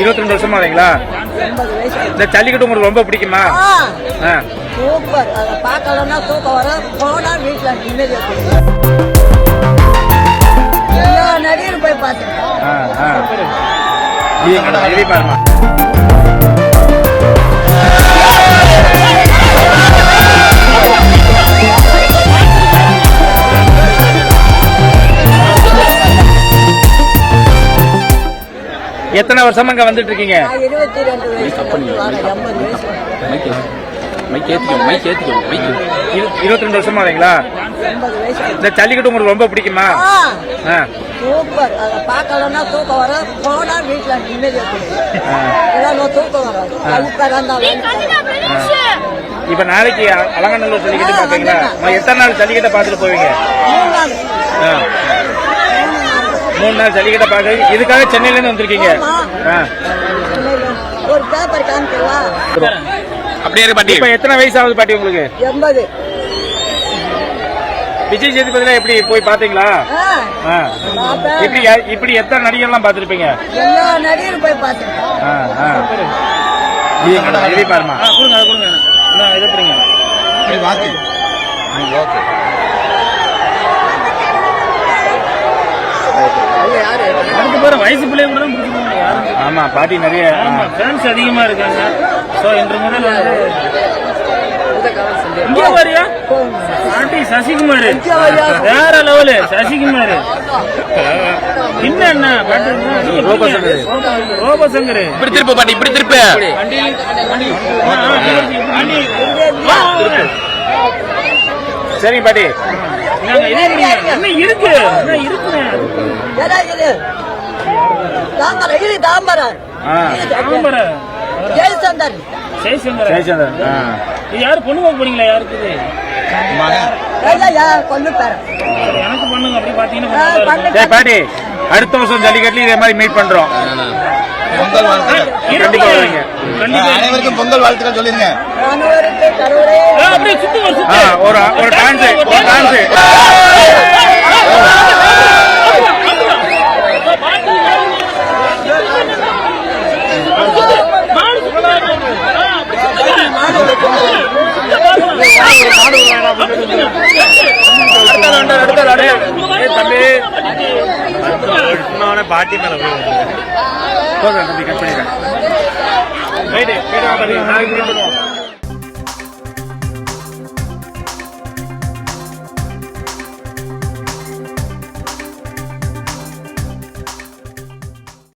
இருபத்தி ரெண்டு வருஷமா வயசு இந்த ஜல்லிக்கட்டு உங்களுக்கு ரொம்ப பிடிக்குமா. சூப்பர். அதை பார்க்கலன்னா தூக்கம் வர போனா வீட்டில் நடிகரும் போய் பார்த்துருக்கோம் பாருமா. எத்தனை வருஷமா இங்க வந்துட்டு இருக்கீங்க இருபத்தி ரெண்டு வருஷமா வயசு. இந்த ஜல்லிக்கட்டு உங்களுக்கு ரொம்ப பிடிக்குமா? ஆ ஆ. சூப்பர். அதை பார்க்கலன்னா தூக்கம் வர போனா வீட்டில் தூக்கம் பிறந்தாலும் இப்ப நாளைக்கு அலங்காநல்லூர் ஜல்லிக்கட்டு பாப்பீங்களா? எத்தனை நாள் ஜல்லிக்கட்டை பார்த்துட்டு போவீங்க? மூணு நாள் ஜல்லிக்கட்டை பார்க்க இதுக்காக சென்னையில இருந்து வந்திருக்கீங்க. ஒரு பேப்பர் காமிக்கவா அப்படியே இருக்கு பாட்டி. இப்ப எத்தனை வயசு ஆகுது பாட்டி உங்களுக்கு? எண்பது. விஜய் சேதுபதிலாம் எப்படி போய் பாத்தீங்களா. இப்படி இப்படி எத்தனை நடிகர்லாம் பார்த்திருப்பீங்க? எல்லா நடிகரும் போய் எங்கடா? இது பாருமா. கொடுங்க கொடுங்க. நான் இதை வயசு பிள்ளைய கூட தான் பிடிச்சிருக்காங்க ஆமா பாட்டி நிறைய ஃபேன்ஸ் அதிகமா இருக்காங்க. சோ இன்று முதல் வந்து ஆண்டி சசிகுமார். வேற லெவலு சசிகுமார். என்ன ரோபோசங்கர். இப்படி திருப்பு பாட்டி இப்படி திருப்பு. சரிங்க பாட்டி. இருக்கு? இது தாம்பரம் இது தாம்பரம் ஆ. தாம்பர ஜெயசந்தர். ஜெயசங்கர் ஜெயச்சந்திரன் ஆ. இது யாரு பொண்ணு பார்க்க போறீங்களா? யாருக்கு இது எனக்கு பண்ணுங்க. அப்படி பாத்தீங்கன்னா பாட்டி அடுத்த வருஷம் ஜல்லிக்கட்டுல இதே மாதிரி மீட் பண்றோம். பொங்கல் வாழ்த்துக்கள் அனைவருக்கும் பொங்கல் வாழ்த்துக்கள் சொல்லிருங்க. ஒரு ஆ, சுத்து. ஒரு ஒரு டான்ஸ் ஒரு டான்ஸ் பாட்டி மேல போதும் தம்பி கட் பண்ணிடுறேன் ரைட்டு கேட்டு